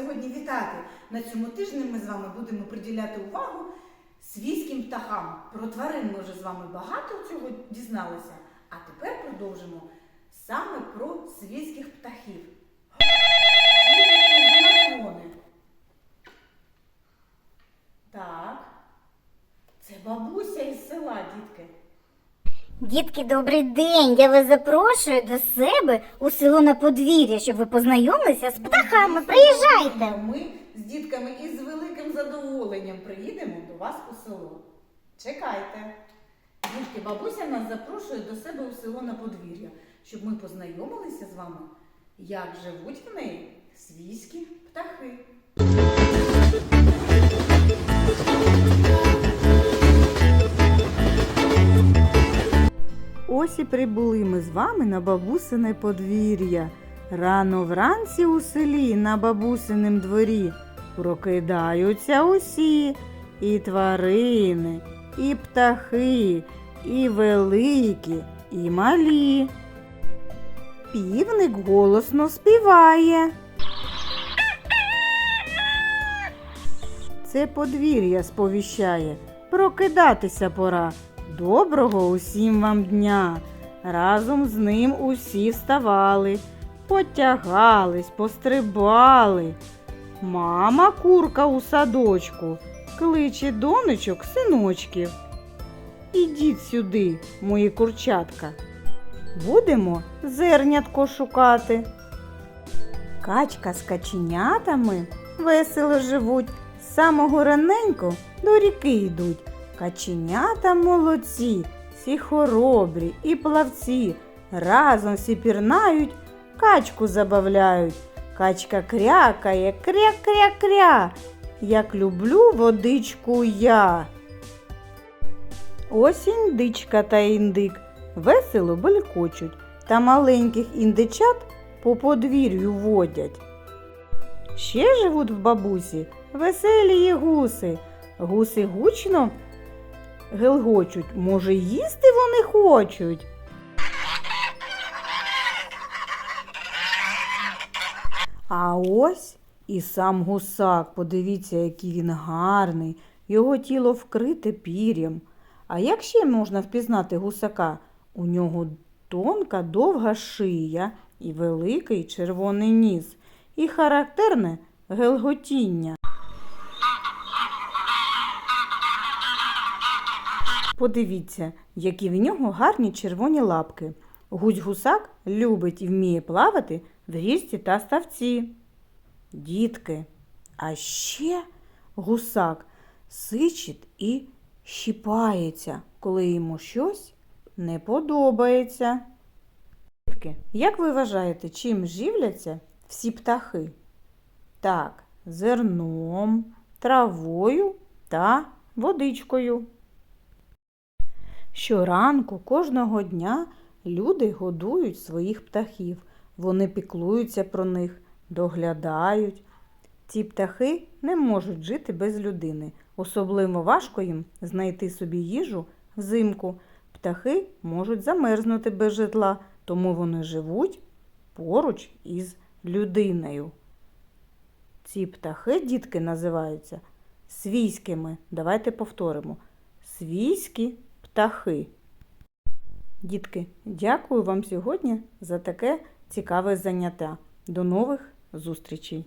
сьогодні вітати. На цьому тижні ми з вами будемо приділяти увагу свійським птахам. Про тварин ми вже з вами багато цього дізналися. А тепер продовжимо саме про свійських птахів. Так. Це бабуся із села, дітки. Дітки, добрий день! Я вас запрошую до себе у село на подвір'я, щоб ви познайомилися з птахами. Приїжджайте! Ми з дітками із великим задоволенням приїдемо до вас у село. Чекайте. Дітки, бабуся нас запрошує до себе у село на подвір'я, щоб ми познайомилися з вами, як живуть в неї свійські птахи. Ось і прибули ми з вами на бабусине подвір'я. Рано вранці у селі на бабусинім дворі прокидаються усі і тварини, і птахи, і великі, і малі. Півник голосно співає. Це подвір'я сповіщає. Прокидатися пора. Доброго усім вам дня. Разом з ним усі вставали, потягались, пострибали. Мама курка у садочку кличе донечок синочків. Ідіть сюди, мої курчатка. Будемо зернятко шукати. Качка з каченятами весело живуть, з самого раненько до ріки йдуть. Каченята молодці, всі хоробрі і плавці, разом всі пірнають, качку забавляють. Качка крякає, кря-кря-кря, як люблю водичку я. Ось індичка та індик весело белькочуть та маленьких індичат по подвір'ю водять. Ще живуть в бабусі веселі гуси. Гуси гучно гелгочуть, може, їсти вони хочуть. А ось і сам гусак. Подивіться, який він гарний, його тіло вкрите пір'ям. А як ще можна впізнати гусака? У нього тонка довга шия і великий червоний ніс, і характерне гелготіння. Подивіться, які в нього гарні червоні лапки. Гусь-гусак любить і вміє плавати в річці та ставці. Дітки, а ще гусак сичить і щіпається, коли йому щось не подобається. Дітки, як ви вважаєте, чим живляться всі птахи? Так, зерном, травою та водичкою. Щоранку кожного дня люди годують своїх птахів. Вони піклуються про них, доглядають. Ці птахи не можуть жити без людини. Особливо важко їм знайти собі їжу взимку. Птахи можуть замерзнути без житла, тому вони живуть поруч із людиною. Ці птахи, дітки, називаються свійськими. Давайте повторимо. Свійські птахи. Дітки, дякую вам сьогодні за таке цікаве заняття. До нових зустрічей!